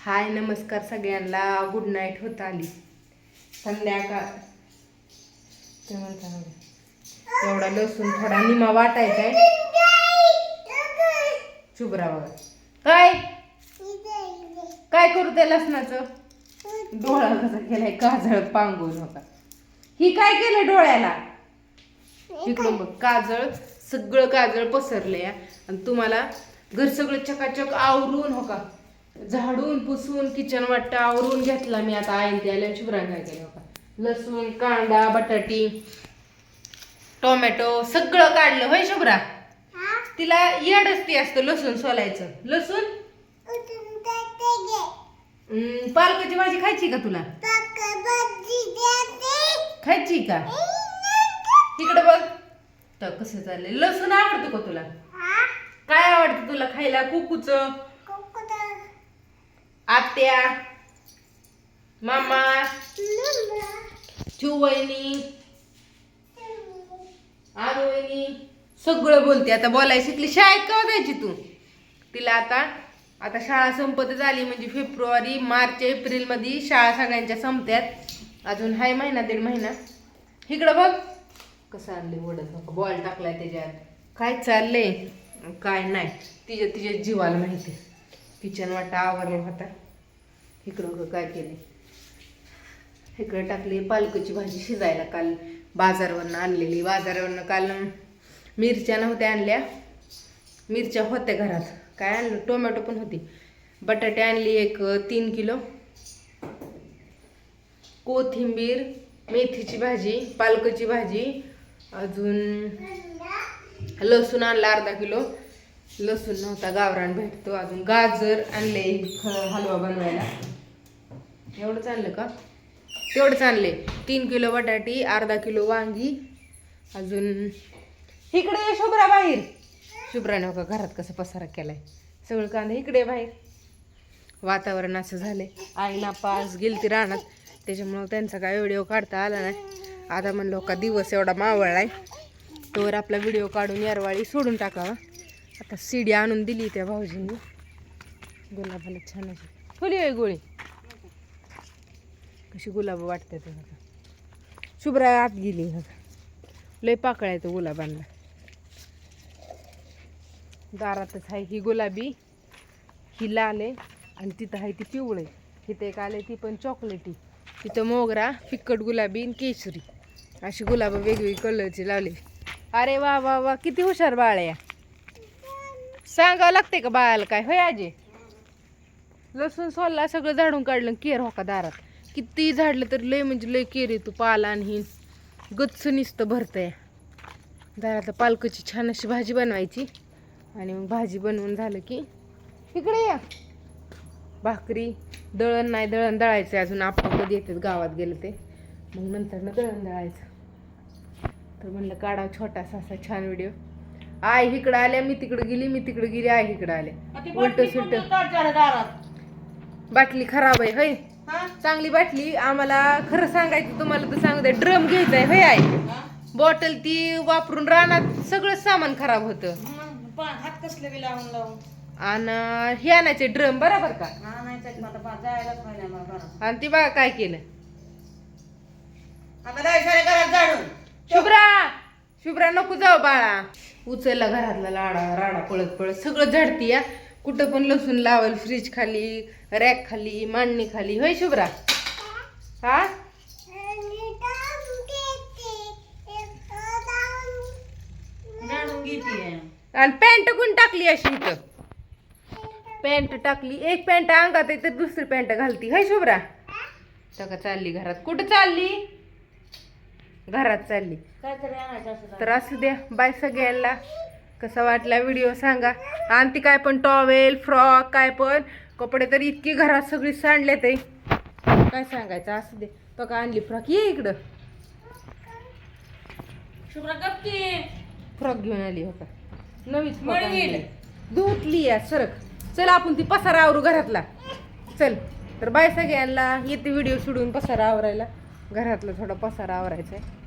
हाय नमस्कार सगळ्यांना. Good night होत आली. संध्याकाळ. ते म्हणता एवढा लसूण थोडा निमा वाटायचा आहे शुभ्रा बघा काय? काय करू त्या लसणाचं? डोळा कसा केलाय काजळ पांगून होता. ही काय केलं डोळ्याला? इकडून बघ काजळ सगळं काजळ पसरलंय आणि तुम्हाला घर सगळं चकाचक आवरून हो का? झाडून पुसून किचन वाटतं आवरून घेतला मी आता आईन त्याला शुभ्रा काय केलं का लसूण कांदा बटाटी टोमॅटो सगळं काढलं. होय शुभ्रा? तिला येडच ती असतं लसूण सोलायचं. लसूण? पालकाची भाजी खायची का तुला? खायची का? तिकडे बघ. तर कसं चाललंय? लसूण आवडतो का तुला? काय आवडतं तुला खायला? कुकूच? आत्या मामा चिवणी आरोहिणी सगळं बोलते. आता बोलायला शिकली. शाळेत का जायची तू? तिला आता आता शाळा संपत झाली म्हणजे फेब्रुवारी मार्च एप्रिलमध्ये शाळा सगळ्यांच्या संपत्यात. अजून हाय महिना दीड महिना. इकडं बघ. कसं आणले ओढत बॉल टाकलाय त्याच्यात. काय चाललंय? काय नाही. तिच्या तिच्या जीवाला माहिती किचन वाटा आवरला होता. इकडं काय केले इकडं टाकली पालकची भाजी शिजायला काल. बाजारवरनं आणलेली. बाजारावरनं काल मिरच्या नव्हत्या आणल्या. मिरच्या होत्या घरात. काय आणलं? टोमॅटो पण होती. बटाटे आणली एक तीन किलो. कोथिंबीर मेथीची भाजी पालकची भाजी. अजून लसूण आणला अर्धा किलो. लसूण नव्हता गावरान भेटतो अजून. गाजर आणले हलवा बनवायला. एवढंच आणलं का? तेवढंच आणले तीन किलो बटाटी अर्धा किलो वांगी अजून इकडे शुभ्रा बाहेर. शुभ्राने हो का घरात कसं पसारा केलाय. सगळं कांदा इकडे बाहेर. वातावरण असं झालंय. आईना पास गेलती रानात. त्याच्यामुळं त्यांचा काय व्हिडिओ काढता आला नाही. आता म्हणलो का दिवस एवढा मावळलाय. तोवर आपला व्हिडिओ काढून यरवाळी सोडून टाकावा. आता सीडी आणून दिली त्या भाऊजींनी. गुलाबाला छान अशी फुली आहे गोळी. कशी गुलाब वाटते ते बघा. शुभ्रा आत गेली बघा. लय पाकळा तो गुलाबांना. दारातच आहे ही गुलाबी. ही लाल आहे आणि तिथं आहे ती पिवळे तिथे एक आले ती पण चॉकलेटी. तिथं मोगरा फिक्कट गुलाबी आणि केशरी. अशी गुलाबं वेगवेगळी कलरची लावली अरे वा वा वा किती हुशार बाळ आहे या. सांगावं लागते का बाळाला काय? होय आजी? लसूण सोलला सगळं झाडून काढलं केर हो का दारात? किती झाडलं तर लय म्हणजे लय केर तू पाला आणि गच्च निसतं भरतंय. दारात पालकाची छान अशी भाजी बनवायची. आणि मग भाजी बनवून झालं की इकडे या. भाकरी दळण नाही दळण दळायचं अजून. आपण कधी येतात गावात गेलं ते. मग नंतर ना दळण दळायचं. तर म्हणलं काढा छोटासा असा छान व्हिडिओ. आय इकडं आल्या मी तिकडं गेली मी तिकडं गेली आय इकडं आले उलट सुलट. बाटली खराब आहे होय. चांगली बाटली आम्हाला खरं सांगायचं तुम्हाला तर सांगू दे ड्रम घ्यायचा आहे होय आहे बॉटल ती वापरून रानात सगळं सामान खराब होतं. हात कसले बी लावून लावून? आणि हे आणायचे ड्रम बरोबर का. आणि ती बघा काय केलं? शुभ्रा! शुभ्रा नको जाऊ बाळा. उचलला घरातला लाडा राडा पळत पळत सगळं झडती या कुठं पण लसूण लावल फ्रीज खाली रॅक खाली मांडणी खाली. होय शुभ्रा? हा? आणि पॅन्ट कोण टाकली अशी इथं? पॅन्ट टाकली. एक पॅन्ट अंगात तर दुसरी पॅन्ट घालती. हाय शुभ्रा? तर का चालली घरात. कुठं चालली? घरात चालली. तर असू द्या बाय सगळ्यांना. कसा वाटला व्हिडिओ सांगा. आणि ती काय पण टॉवेल फ्रॉक काय पण कपडे तर इतकी घरात सगळी सांडले ते काय सांगायचं असू दे. तो का आणली फ्रॉक. ये इकडं. फ्रॉक घेऊन आली हो का. आणली. धुतली या सरक. चल आपण ती पसारा आवरू घरातला. चल. तर बाय सगळ्यांना. येते व्हिडिओ सोडून पसारा आवरायला. घरातला थोडा पसारा आवरायचा आहे.